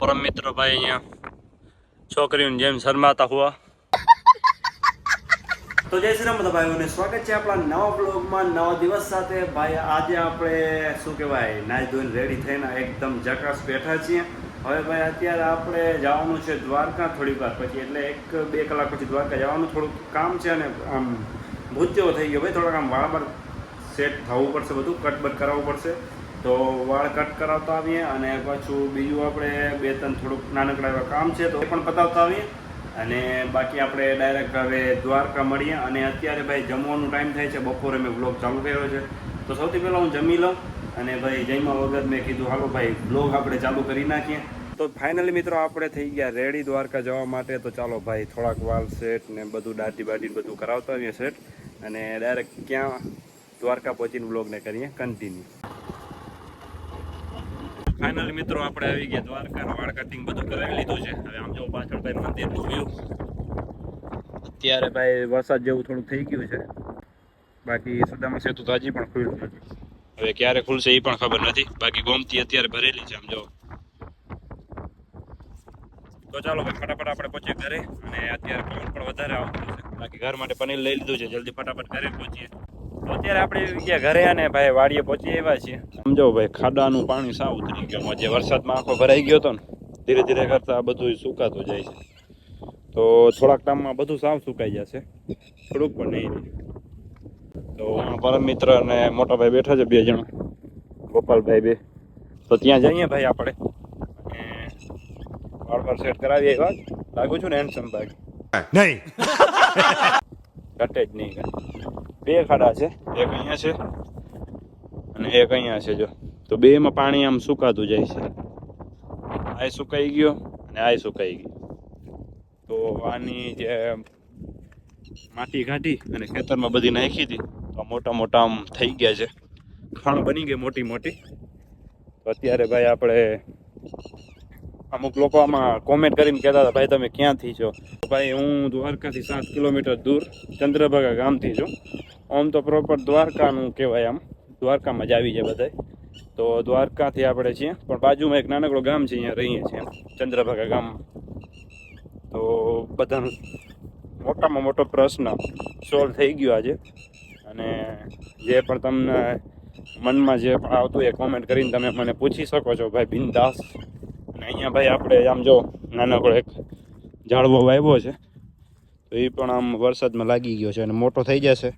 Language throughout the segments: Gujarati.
પરમ મિત્ર ભાઈ અહીંયા છોકરીઓને જેમ શરમાતા હોવા તો જય શ્રી રામ ભાઈઓને સ્વાગત છે આપણા નવા બ્લોગમાં નવા દિવસ સાથે. ભાઈ, આજે આપણે શું કહેવાય નાઈ ધોઈને રેડી થઈને એકદમ જકાસ બેઠા છીએ. હવે ભાઈ, અત્યારે આપણે જવાનું છે દ્વારકા થોડી વાર પછી, એટલે એક બે કલાક પછી દ્વારકા જવાનું થોડુંક કામ છે અને આમ ભૂત્યો થઈ ગયો ભાઈ, થોડાક આમ વાળ બાળ સેટ થવું પડશે, બધું કટ બટ કરાવવું પડશે. તો વાળ કટ કરાવતા આવીએ અને પાછું બીજું આપણે બે ત્રણ થોડુંક નાનકડા એવા કામ છે તો એ પણ પતાવતા આવીએ. અને બાકી આપણે ડાયરેક્ટ હવે દ્વારકા મળીએ અને અત્યારે ભાઈ જમવાનો ટાઈમ થાય છે, બપોરે મેં બ્લોગ ચાલુ કર્યો છે. તો સૌથી પહેલાં હું જમી લઉં અને ભાઈ જમ્યા વગર મેં કીધું, હાલો ભાઈ બ્લોગ આપણે ચાલુ કરી નાખીએ. તો ફાઇનલી મિત્રો આપણે થઈ ગયા રેડી દ્વારકા જવા માટે. તો ચાલો ભાઈ, થોડાક વાલ સેટ ને બધું દાઢી બાટી બધું કરાવતા આવીએ સેટ અને ડાયરેક્ટ ક્યાં દ્વારકા પહોંચીને બ્લોગને કરીએ કન્ટિન્યુ ફાઇનલી મિત્રો, આપણે આવી ગયા દ્વારકા વાળ કટિંગ બધું કરાવી લીધું છે. હવે આમ જો પાછળ ભાઈ મંદિરનું વ્યૂ અત્યારે ભાઈ વરસાદ જેવું થોડું થઈ ગયું છે. બાકી સુદામા સેતુ તો હજી પણ ખુલ્લું નથી. હવે ક્યારે ખુલશે એ પણ ખબર નથી. બાકી ગોમતી અત્યારે ભરેલી છે, આમ જો. તો ચાલો ભાઈ, ફટાફટ આપણે પહોંચીએ ઘરે અને અત્યારે પવન પણ વધારે આવતું છે. બાકી ઘર માટે પનીર લઈ લીધું છે. જલ્દી ફટાફટ ઘરે પહોંચીએ. અત્યારે આપણે ગયા ઘરે અને ભાઈ વાડીએ પહોંચી આવ્યા છીએ. સમજો ભાઈ ખાડાનું પાણી સાવ ઉતરી ગયું. જે વરસાદમાં આખો ભરાઈ ગયો હતો ને ધીરે ધીરે કરતા આ બધું સુકાતું જાય છે. તો થોડાક ટાઈમમાં બધું સાવ સુકાઈ જશે. થોડુંક પણ નહીં તો પરમ મિત્ર અને મોટા ભાઈ બેઠા છે બે જણા. ગોપાલભાઈ બે. તો ત્યાં જઈએ ભાઈ આપણે. વાળ વાળ સેટ કરાવી એવા લાગુ છું ને હેન્ડસમ ભાઈ. નહીં. ઘટે જ નહીં. બે ખાડા છે. એક અહીંયા છે અને એક અહીંયા છે જો. તો બેમાં પાણી આમ સુકાતું જાય છે. આ સુકાઈ ગયો અને આ સુકાઈ ગયો. તો આની જે માટી કાઢી અને ખેતરમાં બધી નાખી હતી તો મોટા મોટા આમ થઈ ગયા છે. ખાણ બની ગઈ મોટી મોટી. તો અત્યારે ભાઈ આપણે અમુક લોકો આમાં કોમેન્ટ કરીને કહેતા હતા, ભાઈ, તમે ક્યાંથી છો? ભાઈ, હું દ્વારકાથી સાત કિલોમીટર દૂર ચંદ્રભાગા ગામથી છું. આમ તો પ્રોપર દ્વારકાનું કહેવાય આમ. દ્વારકામાં જ આવી જાય બધાય. તો દ્વારકાથી આપણે છીએ, પણ બાજુમાં એક નાનકડું ગામ છે, અહીંયા રહીએ છીએ ચંદ્રભાગા ગામમાં તો બધાનો મોટામાં મોટો પ્રશ્ન સોલ્વ થઈ ગયો આજે. અને જે પણ તમને મનમાં જે પણ આવતું એ કોમેન્ટ કરીને તમે મને પૂછી શકો છો. ભાઈ બિંદાસ અહીંયા ભાઈ આપણે આમ જો નાનકડો એક ઝાડવો વાવ્યો છે, તો એ પણ આમ વરસાદમાં લાગી ગયો છે અને મોટો થઈ જશે.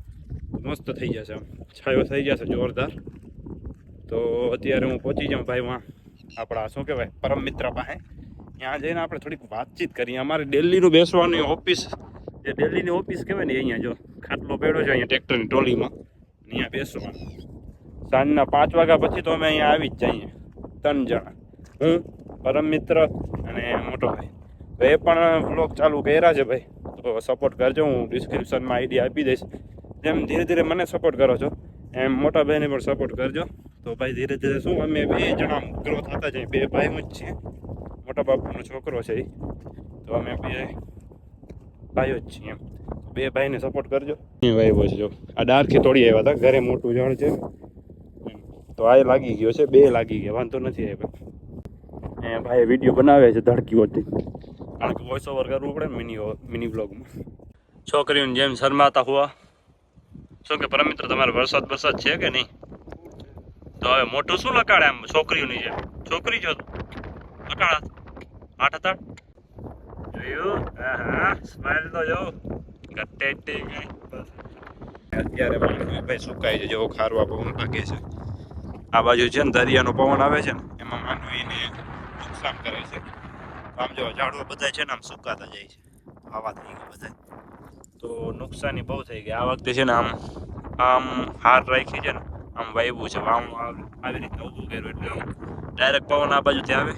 મસ્ત થઈ જશે આમ. છાયો થઈ જશે જોરદાર. તો અત્યારે હું પહોંચી જાઉં ભાઈ વાં. આપણા શું કહેવાય, પરમ મિત્ર પાસે. ત્યાં જઈને આપણે થોડીક વાતચીત કરીએ. અમારે દિલ્હીનું બેસવાની ઓફિસ જે દિલ્હીની ઓફિસ કહેવાય ને અહીંયા જો, ખાટલો પડ્યો છે અહીંયા ટ્રેક્ટરની ટ્રોલીમાં અહીંયા બેસવાનું. સાંજના પાંચ વાગ્યા પછી તો અમે અહીંયા આવી જ જઈએ, ત્રણ જણા. હું પરમ મિત્ર અને મોટો ભાઈ. તો એ પણ બ્લોગ ચાલુ કર્યા છે ભાઈ. તો સપોર્ટ કરજો હું ડિસ્ક્રિપ્શનમાં આઈડી આપી દઈશ. જેમ ધીરે ધીરે મને સપોર્ટ કરો છો એમ મોટા ભાઈને પણ સપોર્ટ કરજો. તો ભાઈ ધીરે ધીરે શું અમે બે જણા ગ્રો થતા જઈએ બે ભાઈ જ છીએ. મોટા બાપુનો છોકરો છે એ. તો અમે બે ભાઈઓ જ છીએ એમ. બે ભાઈને સપોર્ટ કરજો. ભાઈ છે. જો આ ડાર્ખી તોડી આવ્યા હતા ઘરે મોટું ઝાડ છે. તો આ લાગી ગયો છે બે લાગી ગયા વાંધો નથી આવ્યો. એ ભાઈ વીડિયો બનાવે છે ધડકી હોતી કારણ કે વોઇસ ઓવર કરવું પડે ને મિની મિની બ્લોગમાં છોકરીઓની જેમ શરમાતા હોવા. શું કે પરમ મિત્ર તમારે વરસાદ વરસાદ છે કે નહીં? તો હવે મોટું શું લગાડે આમ છોકરીઓની જેમ? છોકરી જો લગાડા. આઠ હતા જોયું? હા સ્માઈલ તો જો. ગટ્ટે અત્યારે ભાઈ સુકાય છે જેવો ખારવા પવન લાગે છે. આ બાજુ છે ને દરિયાનો પવન આવે છે ને એમાં માનવીને નુકસાન કરે છે. આમ જો, ઝાડવા બધા છે ને આમ સુકાતા જાય છે. આવા થઈ ગયા બધા. તો નુકસાની બહુ થઈ ગઈ. આ વખતે છે ને આમ આમ હાર રાખી છે ને, આમ વાયવું છે. આમ આવી રીતે ઊભું કર્યું એટલે આમ ડાયરેક્ટ પવન આ બાજુથી આવે,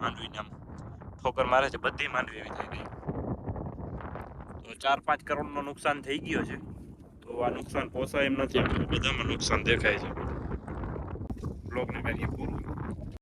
માંડવીને આમ ઠોકર મારે છે, બધી માંડવી એવી થઈ ગઈ. તો ચાર પાંચ કરોડનું નુકસાન થઈ ગયો છે. તો આ નુકસાન પોસાય એમ નથી. બધામાં નુકસાન દેખાય છે. બ્લોગને મેં પૂરું.